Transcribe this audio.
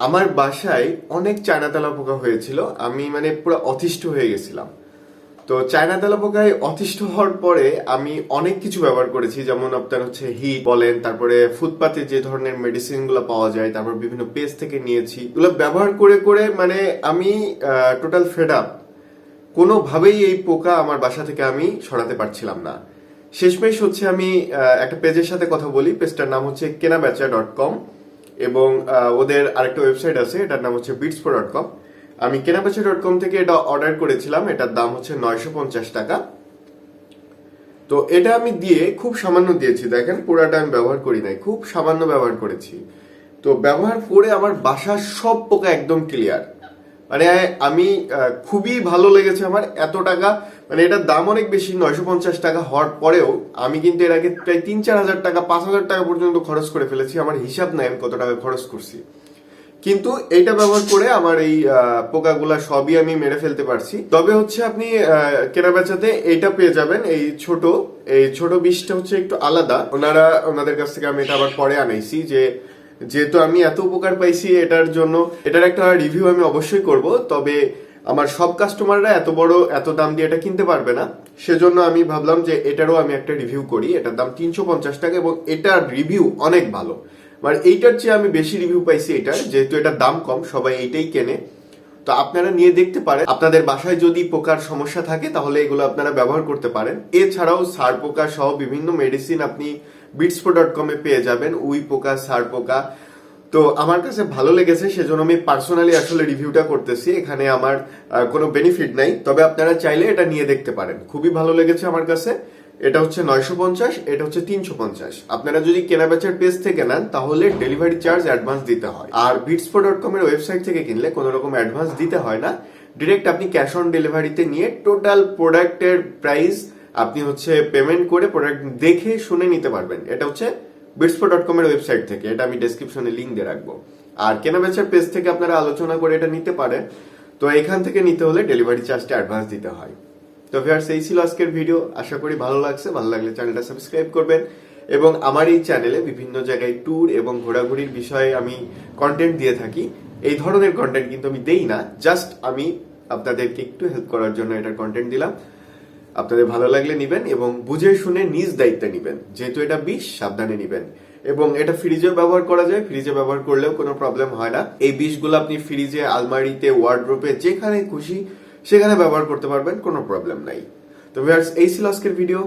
আমার বাসায় অনেক চায়না তেলা পোকা হয়েছিল। আমি মানে পুরো অতিষ্ঠ হয়ে গেছিলাম। তো চায়না তেলা পোকায় অতিষ্ঠ হওয়ার পরে আমি অনেক কিছু ব্যবহার করেছি। যেমন আপনার হচ্ছে হিট বলেন, তারপরে ফুটপাতে যে ধরনের মেডিসিনগুলো পাওয়া যায়, তারপর বিভিন্ন পেজ থেকে নিয়েছি। এগুলো ব্যবহার করে করে মানে আমি টোটাল ফেড আপ কোনোভাবেই এই পোকা আমার বাসা থেকে আমি সরাতে পারছিলাম না। শেষমেশ হচ্ছে আমি একটা পেজের সাথে কথা বলি। পেজটার নাম হচ্ছে কেনাবেচা ডট কম এবং ওদের আরেকটা ওয়েবসাইট আছে, এটার নাম হচ্ছে বিটসপো ডট কম আমি কেনাবেচা ডট কম থেকে এটা অর্ডার করেছিলাম, এটার দাম হচ্ছে নয়শো পঞ্চাশ টাকা। তো এটা আমি দিয়ে খুব সামান্য দিয়েছি, দেখেন পুরাটা আমি ব্যবহার করি নাই, খুব সামান্য ব্যবহার করেছি। তো ব্যবহার করে আমার বাসার সব পোকা একদম ক্লিয়ার মানে আমি খুবই ভালো লেগেছে আমার। এত টাকা মানে এটার দাম অনেক বেশি নয়শো পঞ্চাশ টাকা হওয়ার পরেও আমি কিন্তু এর আগে প্রায় তিন চার হাজার টাকা পাঁচ হাজার টাকা পর্যন্ত খরচ করে ফেলেছি। আমার হিসাব নাই আমি কত টাকা খরচ করছি। কিন্তু এটা ব্যবহার করে আমার এই পোকাগুলা সবই আমি মেরে ফেলতে পারছি। তবে হচ্ছে আপনি আহ, কেনাবেচাতে এইটা পেয়ে যাবেন এই ছোট এই ছোট বিষটা হচ্ছে একটু আলাদা। ওনারা ওনাদের কাছ থেকে আমি এটা আবার পরে আনাইছি যে যেহেতু আমি এত উপকার পাইছি এটার জন্য, এটার একটা রিভিউ আমি অবশ্যই করব, তবে আমার সব কাস্টমাররা এত বড়, এত দাম দিয়ে এটা কিনতে পারবে না। সেজন্য আমি ভাবলাম যে এটারও আমি একটা রিভিউ করি, এটার দাম তিনশো পঞ্চাশ টাকা এবং এটার রিভিউ অনেক ভালো। মানে এইটার চেয়ে আমি বেশি রিভিউ পাইছি এটার, যেহেতু এটার দাম কম, সবাই এইটাই কেনে। তো আপনারা নিয়ে দেখতে পারেন। আপনাদের বাসায় যদি পোকার সমস্যা থাকে, তাহলে এগুলো আপনারা ব্যবহার করতে পারেন। এছাড়াও সার পোকা সহ বিভিন্ন মেডিসিন আপনি বিটসপো ডট কমে পেয়ে যাবেন। উই পোকা, সার পোকা। তো আমার কাছে ভালো লেগেছে, সেজন্য আমি পার্সোনালি আসলে রিভিউটা করতেছি। এখানে আমার কোনো বেনিফিট নাই। তবে আপনারা চাইলে এটা নিয়ে দেখতে পারেন। খুবই ভালো লেগেছে আমার কাছে। এটা হচ্ছে নয়শো পঞ্চাশ, এটা হচ্ছে তিনশো পঞ্চাশ। আপনারা যদি কেনাবেচার পেজ থেকে নেন, তাহলে ডেলিভারি চার্জ অ্যাডভান্স দিতে হয়। আর বিটসপো ডট কম এর ওয়েবসাইট থেকে কিনলে কোনো রকম অ্যাডভান্স দিতে হয় না। ডিরেক্ট আপনি ক্যাশ অন ডেলিভারিতে নিয়ে টোটাল প্রোডাক্টের প্রাইস আপনি হচ্ছে পেমেন্ট করে প্রোডাক্ট দেখে শুনে নিতে পারবেন। এটা হচ্ছে বিটসপো ডট কম এর ওয়েবসাইট থেকে। এটা আমি ডেসক্রিপশনে লিঙ্ক দিয়ে রাখব। আর কেনাবেচার পেজ থেকে আপনারা আলোচনা করে এটা নিতে পারেন। তো এখান থেকে নিতে হলে ডেলিভারি চার্জটা অ্যাডভান্স দিতে হয়। তো ভিউয়ার্স এই ছিল আজকের ভিডিও আশা করি ভালো লাগছে। ভালো লাগলে চ্যানেলটা সাবস্ক্রাইব করবেন। এবং আমার এই চ্যানেলে বিভিন্ন জায়গায় ট্যুর এবং ঘোরাঘুরির বিষয়ে আমি কন্টেন্ট দিয়ে থাকি। এই ধরনের কন্টেন্ট কিন্তু আমি দেই না। জাস্ট আমি আপনাদেরকে একটু হেল্প করার জন্য এটার কন্টেন্ট দিলাম। আপনাদের ভালো লাগলে নিবেন এবং বুঝে শুনে নিজ দায়িত্বে নিবেন। যেহেতু এটা বিষ, সাবধানে নিবেন। এবং এটা ফ্রিজে ব্যবহার করা যায়। ফ্রিজে ব্যবহার করলেও কোনো প্রবলেম হয় না। এই বিষগুলো আপনি ফ্রিজে আলমারিতে ওয়ার্ড্রোপে যেখানে খুশি সেখানে ব্যবহার করতে পারবেন কোনো প্রবলেম নাই। তো ভিউয়ার্স এই ছিল আজকের ভিডিও